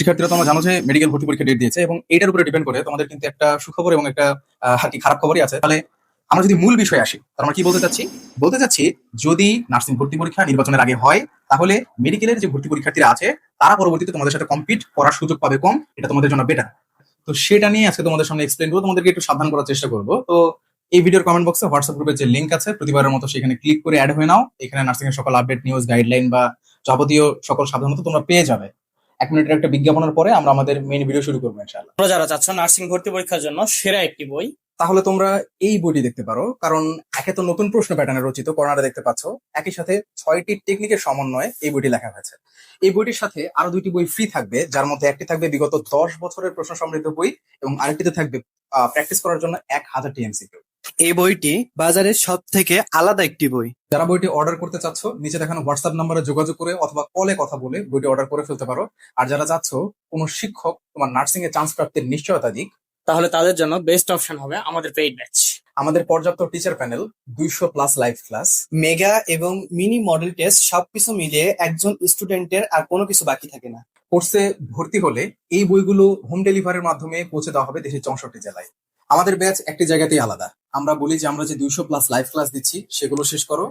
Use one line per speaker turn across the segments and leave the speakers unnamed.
শিক্ষার্থীরা তোমরা জানো যে মেডিকেল ভর্তি পরীক্ষা ডেট দিয়েছে এবং এটার উপরে ডিপেন্ড করে তোমাদের কিন্তু একটা সুখবর এবং একটা আর কি খারাপ খবরই আছে। তাহলে আমরা যদি মূল বিষয়ে আসি তাহলে আমরা কি বলতে চাচ্ছি? বলতে চাচ্ছি যদি নার্সিং ভর্তি পরীক্ষা নির্বাচনের আগে হয়, তাহলে মেডিকেলের যে ভর্তি পরীক্ষার্থীরা আছে, তারা পরবর্তীতে তোমাদের সাথে কম্পিট করার সুযোগ পাবে কম, এটা তোমাদের জন্য বেটার তো সেটা নিয়ে আজকে তোমাদের সামনে এক্সপ্লেন করব, তোমাদেরকে একটু সাবধান করার চেষ্টা করব। তো এই ভিডিওর কমেন্ট বক্সে হোয়াটসঅ্যাপ গ্রুপের যে লিঙ্ক আছে, প্রতিবারের মতো সেখানে ক্লিক করে অ্যাড হয়ে নাও। এখানে নার্সিং এর সকল আপডেট নিউজ গাইডলাইন বা যাবতীয় সকল সাবধানতা তোমরা পেয়ে যাবে। এক মিনিটের একটা বিজ্ঞাপনের পরে আমরা আমাদের মেইন ভিডিও শুরু করব ইনশাআল্লাহ।
তোমরা যারা চাচ্ছ নার্সিং ভর্তি পরীক্ষার জন্য সেরা একটি বই
তাহলে তোমরা এই বইটি দেখতে পারো কারণ একে তো নতুন প্রশ্ন প্যাটার্নে রচিত করোনাটা দেখতে পাচ্ছ একই সাথে ছয়টি টেকনিকের সমন্বয়ে এই বইটি লেখা হয়েছে। এই বইটির সাথে আরও দুইটি বই ফ্রি থাকবে যার মধ্যে একটি থাকবে বিগত দশ বছরের প্রশ্ন সমৃদ্ধ বই এবং আরেকটিতে থাকবে প্র্যাকটিস করার জন্য এক হাজার টিএমসি টিএমসিকিউ
এই বইটি বাজারের সব থেকে আলাদা একটি বই।
যারা বইটি অর্ডার করতে চাচ্ছ নিচে দেখানো হোয়াটসঅ্যাপ নাম্বারে যোগাযোগ করে অথবা কলে কথা বলে বইটি অর্ডার করে ফেলতে পারো। আর যারা চাচ্ছ কোনো শিক্ষক তোমার নার্সিং এ চান্স প্রাপ্তির নিশ্চয়তা দিক
তাহলে তাদের জন্য বেস্ট অপশন হবে আমাদের পেইড ব্যাচ
আমাদের পর্যাপ্ত টিচার প্যানেল দুইশো প্লাস লাইভ ক্লাস
মেগা এবং মিনি মডেল টেস্ট সবকিছু মিলিয়ে একজন স্টুডেন্টের আর কোনো কিছু বাকি থাকে না।
কোর্সে ভর্তি হলে এই বইগুলো হোম ডেলিভারির মাধ্যমে পৌঁছে দেওয়া হবে দেশের চৌষট্টি জেলায়। আমাদের ব্যাচ একটি জায়গাতেই আলাদা। আমরা বলি যে আমরা যে দুইশো প্লাস লাইভ ক্লাস দিচ্ছি সেগুলো শেষ করো।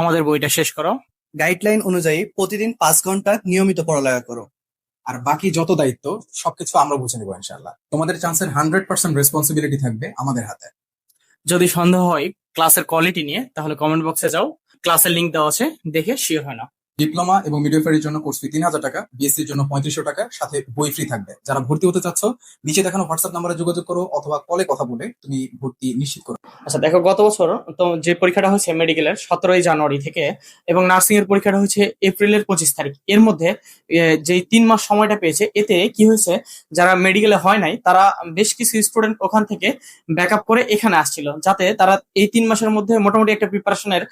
আমাদের বইটা শেষ করো।
গাইডলাইন অনুযায়ী প্রতিদিন পাঁচ ঘণ্টা নিয়মিত পড়ালেখা করো।
আর বাকি যত দায়িত্ব সবকিছু আমরা বুঝে নেব ইনশাল্লাহ তোমাদের চান্সের হান্ড্রেড পার্সেন্ট রেসপন্সিবিলিটি থাকবে আমাদের হাতে।
যদি সন্দেহ হয় ক্লাসের কোয়ালিটি নিয়ে তাহলে কমেন্ট বক্সে যাও। ক্লাসের লিংক দেওয়া আছে দেখে শিওর হয় না।
ডিপ্লোমা এবং মিডিওফারির জন্য কোর্স ফি তিন হাজার টাকা বিএসসির জন্য পঁয়ত্রিশশো টাকা, সাথে বই ফ্রি থাকবে। যারা ভর্তি হতে চাচ্ছ, নিচে দেখানো হোয়াটসঅ্যাপ নাম্বারে যোগাযোগ করো অথবা কলে কথা বলে তুমি ভর্তি নিশ্চিত করো।
আচ্ছা দেখো, গত বছর তো যে পরীক্ষাটা হয়েছে মেডিকেলের সতেরোই জানুয়ারি থেকে এবং নার্সিং এর পরীক্ষাটা হয়েছে এপ্রিলের পঁচিশ তারিখ। এর মধ্যে যেই তিন মাস সময়টা পেয়েছে, এতে কি হয়েছে, যারা মেডিকেলে হয় নাই, তারা বেশ কিছু স্টুডেন্ট ওখান থেকে ব্যাকআপ করে এখানে আসছিল, যাতে তারা এই তিন মাসের মধ্যে মোটামুটি একটা প্রিপারেশনের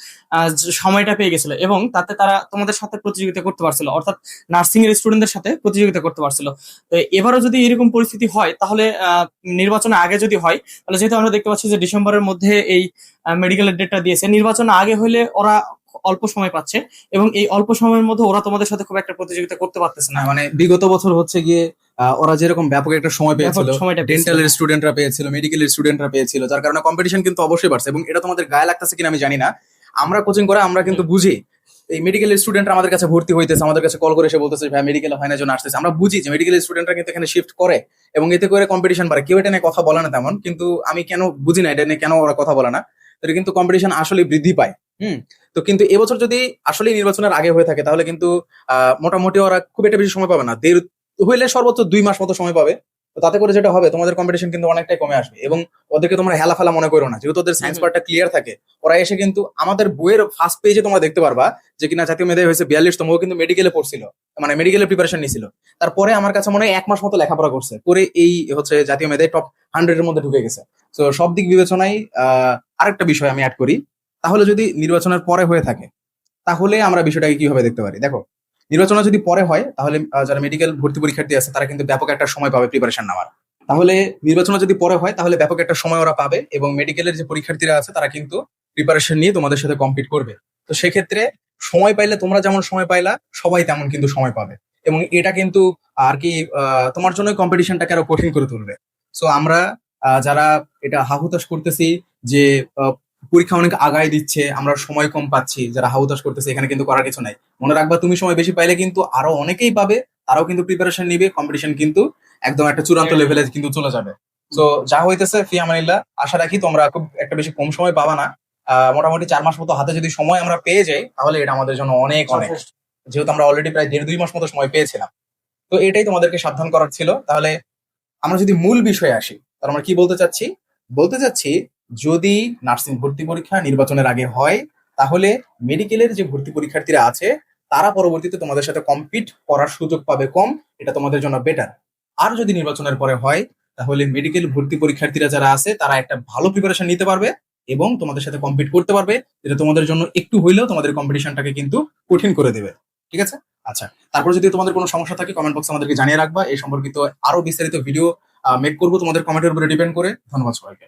সময়টা পেয়ে গেছিল এবং তাতে তারা তোমাদের সাথে প্রতিযোগিতা করতে পারছিল অর্থাৎ নার্সিং এর স্টুডেন্টদের সাথে প্রতিযোগিতা করতে পারছিল। তো এবারও যদি এরকম পরিস্থিতি হয় তাহলে নির্বাচনের আগে যদি হয় তাহলে যেহেতু আমরা দেখতে পাচ্ছি যে ডিসেম্বরের মধ্যে এই মেডিকেলের ডেটটা দিয়েছে নির্বাচন আগে হলে ওরা অল্প সময় পাচ্ছে এবং এই অল্প সময়ের মধ্যে ওরা তোমাদের সাথে খুব একটা প্রতিযোগিতা করতে পারতেছে না।
না মানে বিগত বছর হচ্ছে গিয়ে ওরা যেরকম ব্যাপক একটা সময় পেয়েছিল
পেয়েছিল।
ডেন্টালের স্টুডেন্টরা পেয়েছিল মেডিকেল মেডিকেলের স্টুডেন্টরা পেয়েছিল যার কারণে কম্পিটিশন কিন্তু অবশ্যই বাড়ছে এবং এটা তোমাদের গায়ে লাগতেছে কিনা আমি জানি না। আমরা কোচিং করে আমরা কিন্তু বুঝি এই মেডিকেলের স্টুডেন্টরা আমাদের কাছে ভর্তি হইতেছে আমাদের কাছে কল করে এসে বলতেছে ভাই মেডিকেল হয় না জন্য আসতেছে। আমরা বুঝি যে মেডিকেল স্টুডেন্টরা কিন্তু এখানে শিফট করে এবং এতে করে কম্পিটিশন বাড়ে। কেউ এটা নিয়ে কথা বলে না তেমন কিন্তু আমি কেন বুঝি না এটা নিয়ে কেন ওরা কথা বলে না? এটা কিন্তু কম্পিটিশন আসলে বৃদ্ধি পায় হুম? তো কিন্তু এবছর যদি আসলে নির্বাচনের আগে হয়ে থাকে তাহলে কিন্তু আহ, মোটামুটি ওরা খুব একটা বেশি সময় পাবে না। দেড় হইলে সর্বোচ্চ দুই মাস মতো সময় পাবে। তো তাতে করে যেটা হবে তোমাদের কম্পিটিশন কিন্তু অনেকটাই কমে আসবে। এবং ওদেরকে তোমরা হেলা ফেলা মনে করো না। যেহেতু ওদের সায়েন্স। পার্টটা ক্লিয়ার থাকে ওরা এসে কিন্তু আমাদের বইয়ের ফার্স্ট পেজে তোমরা দেখতে পারবা যে কিনা জাতীয় মেধাবী হয়েছে বিয়াল্লিশ তম ও কিন্তু মেডিকেলে পড়ছিল। মানে মেডিকেলের প্রিপারেশন নিছিল। তারপরে আমার কাছে মনে হয় এক মাস মতো লেখাপড়া করছে। করে এই হচ্ছে জাতীয় মেধায় টপ হান্ড্রেড এর মধ্যে ঢুকে গেছে। তো সব দিক বিবেচনায় আহ, আরেকটা বিষয় আমি অ্যাড করি। তাহলে যদি নির্বাচনের পরে হয়ে থাকে তাহলে আমরা বিষয়টাকে কীভাবে দেখতে পারি? দেখো নির্বাচন যদি পরে হয়, তাহলে যারা মেডিকেল ভর্তি পরীক্ষার্থী আছে, তারা কিন্তু ব্যাপক একটা সময় পাবে প্রিপারেশন নেওয়ার। তাহলে নির্বাচন যদি পরে হয়, তাহলে ব্যাপক একটা সময় ওরা পাবে এবং মেডিকেলের যে পরীক্ষার্থীরা আছে, তারা কিন্তু প্রিপারেশন নিয়ে তোমাদের সাথে কমপ্লিট করবে। তো সেক্ষেত্রে সময় পাইলে, তোমরা যেমন সময় পাইলা, সবাই তেমন কিন্তু সময় পাবে। এবং এটা কিন্তু আর কি তোমার জন্য কম্পিটিশনটাকে আরও কঠিন করে তুলবে। সো আমরা যারা এটা হাহুতাশ করতেছি যে পরীক্ষা অনেক আগায় দিচ্ছে আমরা সময় কম পাচ্ছি যারা হাহুতাশ করতেছে এখানে কিন্তু করার কিছু নাই। মনে রাখবা তুমি সময় বেশি পাইলে কিন্তু আরও অনেকেই পাবে তারাও কিন্তু প্রিপারেশন নিবে কম্পিটিশন কিন্তু একদম একটা চূড়ান্ত লেভেলে কিন্তু চলে যাবে। তো যা হইতেছে ফি আমানিল্লাহ আশা রাখি তোমরা খুব একটা বেশি কম সময় পাবা না। মোটামুটি চার মাস মতো হাতে যদি সময় আমরা পেয়ে যাই তাহলে এটা আমাদের জন্য অনেক অনেক। যেহেতু আমরা অলরেডি প্রায় দেড় দুই মাস মতো সময় পেয়েছিলাম। তো এটাই তোমাদেরকে সাবধান করার ছিল। তাহলে আমরা যদি মূল বিষয়ে আসি তাহলে আমরা কি বলতে চাচ্ছি? বলতে চাচ্ছি যদি নার্সিং ভর্তি পরীক্ষা নির্বাচনের আগে হয়, তাহলে মেডিকেলের যে ভর্তি পরীক্ষার্থীরা আছে, তারা পরবর্তীতে তোমাদের সাথে কম্পিট করার সুযোগ পাবে কম, এটা তোমাদের জন্য বেটার আর যদি নির্বাচনের পরে হয়, তাহলে মেডিকেল ভর্তি পরীক্ষার্থীরা যারা আছে, তারা একটা ভালো প্রিপারেশন নিতে পারবে এবং তোমাদের সাথে কম্পিট করতে পারবে যেটা তোমাদের জন্য একটু হইলেও তোমাদের কম্পিটিশনটাকে কিন্তু কঠিন করে দেবে। ঠিক আছে? আচ্ছা তারপর যদি তোমাদের কোনো সমস্যা থাকে কমেন্ট বক্সে আমাদেরকে জানিয়ে রাখবা। এই সম্পর্কিত আরও বিস্তারিত ভিডিও মেক করব। তোমাদের কমেন্টের উপরে ডিপেন্ড করে। ধন্যবাদ সবাইকে।